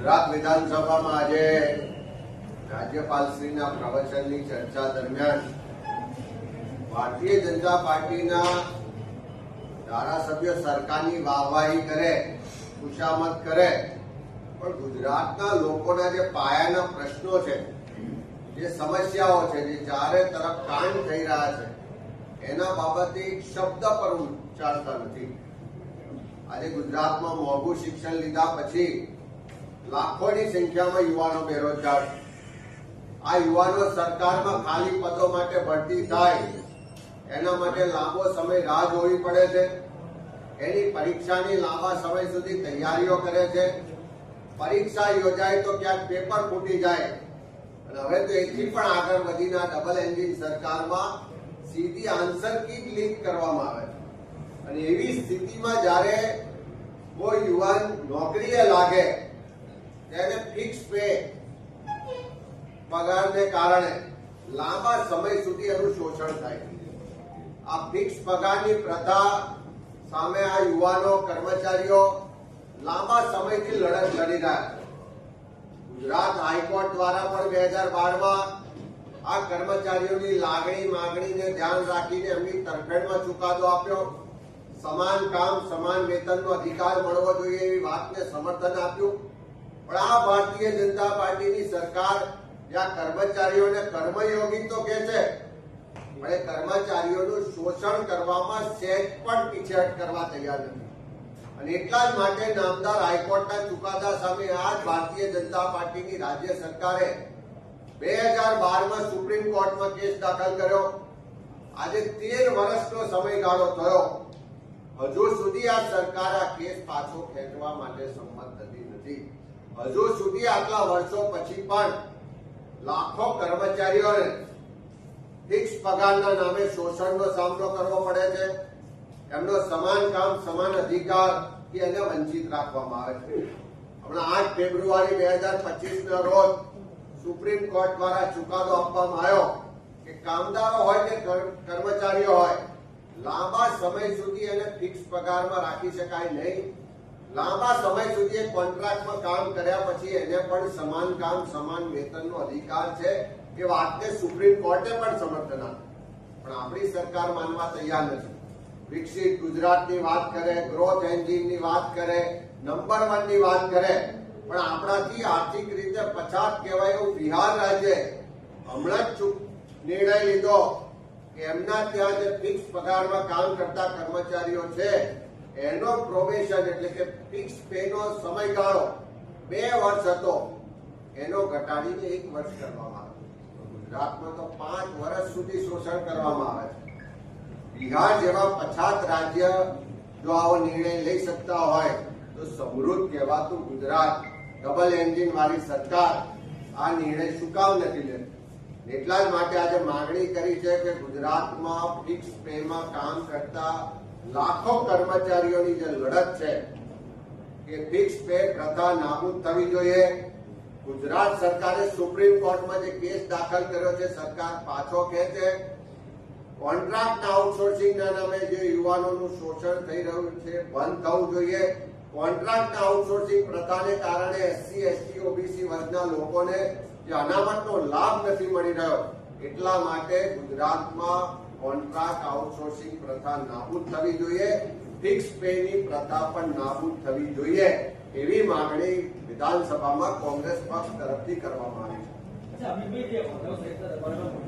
ગુજરાત વિધાનસભામાં આજે રાજ્યપાલશ્રીના પ્રવચનની ચર્ચા દરમિયાન ભારતીય જનતા પાર્ટીના ધારાસભ્ય સરકારની વાહવાહી કરે, ખુશામત કરે, પણ ગુજરાતના લોકોના જે પાયાના પ્રશ્નો છે, જે સમસ્યાઓ છે, જે ચારે તરફ કાંડ થઈ રહ્યા છે, એના બાબતે એક શબ્દ પર ઉચ્ચારતા નથી. આજે ગુજરાતમાં મોંઘું શિક્ષણ લીધા પછી લાખોની સંખ્યામાં યુવાનો બેરોજગાર. આ યુવાનો સરકારમાં ખાલી પદો માટે ભરતી થાય, એના માટે લાંબો સમય રાહ જોવી પડે છે. એની પરીક્ષાની લાંબા સમય સુધી તૈયારીઓ કરે છે. પરીક્ષા યોજાય તો ક્યાંક પેપર ફૂટી જાય. અને હવે તો એથી પણ આગળ વધીને ડબલ એન્જિન સરકારમાં સીધી આન્સર કી લીક કરવામાં આવે અને એવી સ્થિતિમાં જ્યારે કોઈ યુવાન નોકરીએ લાગે તેને ફિક્સ પે પગારને કારણે લાંબા સમય સુધી એનું શોષણ થાય. આ ફિક્સ પગારની પ્રથા સામે આ યુવાનો, કર્મચારીઓ લાંબા સમયથી લડત લડી રહ્યા ગુજરાત હાઈકોર્ટ દ્વારા પણ બે હજાર બારમાં આ કર્મચારીઓની લાગણી માગણીને ધ્યાન રાખીને એમની તરફેણમાં ચુકાદો આપ્યો. સમાન કામ, સમાન વેતનનો અધિકાર મળવો જોઈએ એવી વાતને સમર્થન આપ્યું. પણ આ ભારતીય જનતા પાર્ટીની સરકાર જ્યાં કર્મચારીઓને કર્મયોગી તો કે છે, પણ એ કર્મચારીઓનું શોષણ કરવામાં સહેજ પણ પીછેહટ કરવા તૈયાર નથી. અને એટલા જ માટે નામદાર હાઈકોર્ટના ચુકાદા સામે આ ભારતીય જનતા પાર્ટીની રાજ્ય સરકારે બે હજાર બારમાં સુપ્રીમ કોર્ટમાં કેસ દાખલ કર્યો. આજે તેર વર્ષનો સમયગાળો થયો. હજુ સુધી આ સરકાર આ કેસ પાછો ખેંચવા માટે સંમત થતી નથી. હજુ સુધી આટલા વર્ષો પછી પણ લાખો કર્મચારીઓને ફિક્સ પગારના નામે શોષણનો સામનો કરવો પડે છે. એમનો સમાન કામ, સમાન અધિકારથી એને વંચિત રાખવામાં આવે છે. હમણાં આઠ ફેબ્રુઆરી બે હજાર પચીસ ના રોજ સુપ્રીમ કોર્ટ દ્વારા ચુકાદો આપવામાં આવ્યો કે કામદારો હોય કે કર્મચારીઓ હોય, લાંબા સમય સુધી એને ફિક્સ પગારમાં રાખી શકાય નહીં. લાંબા સમય સુધી કોન્ટ્રાક્ટમાં કામ કર્યા પછી એને પણ સમાન કામ, સમાન વેતનનો અધિકાર છે એ વાતને સુપ્રીમ કોર્ટે પણ સમર્થન આપ્યું. પણ આપણી સરકાર માનવા તૈયાર નથી. વિકસિત ગુજરાતની વાત કરે ગ્રોથ એન્જિનની વાત કરે નંબર વનની વાત કરે, પણ આપણાથી આર્થિક રીતે પછાત કહેવાય એવું બિહાર રાજ્ય. હમણાં જ નિર્ણય લીધો કે એમના ત્યાં જે ફિક્સ પગારમાં કામ કરતા કર્મચારીઓ છે એનો પ્રોબેશન એટલે કે ફિક્સ પે નો સમયગાળો બે વર્ષ હતો. એનો ઘટાડીને એક વર્ષ કરવામાં આવ્યો ગુજરાતમાં તો પાંચ વર્ષ સુધી શોષણ કરવામાં આવે છે. બિહાર જેવા પછાત રાજ્ય જો આવો નિર્ણય લઈ શકતા હોય, તો સમૃદ્ધ કહેવાતું ગુજરાત ડબલ એન્જિન વાળી સરકાર આ નિર્ણય શું નથી લેતી? એટલા જ માટે આજે માંગણી કરી છે કે ગુજરાતમાં ફિક્સ પેમાં કામ કરતા લાખો કર્મચારીઓની જે લડત છે, એ ફિક્સ પે પ્રથા નાબૂદ થવી જોઈએ. ગુજરાત સરકારે સુપ્રીમ કોર્ટમાં જે કેસ દાખલ કર્યો છે, સરકાર પાછો ખેંચે કોન્ટ્રાક્ટ આઉટસોર્સિંગના નામે જે યુવાનોનું શોષણ થઈ રહ્યું છે, બંધ થવું જોઈએ. કોન્ટ્રાક્ટ આઉટસોર્સિંગ પ્રથાને કારણે એસસી એસટી ઓબીસી વર્ગના લોકોને જે અનામતનો લાભ નથી મળી રહ્યો, એટલા માટે ગુજરાતમાં કોન્ટ્રાક્ટ આઉટસોર્સિંગ પ્રથા નાબૂદ થવી જોઈએ. ફિક્સ પેની પ્રથા પણ નાબૂદ થવી જોઈએ. એવી માંગણી વિધાનસભામાં કોંગ્રેસ પક્ષ તરફથી કરવામાં આવી છે.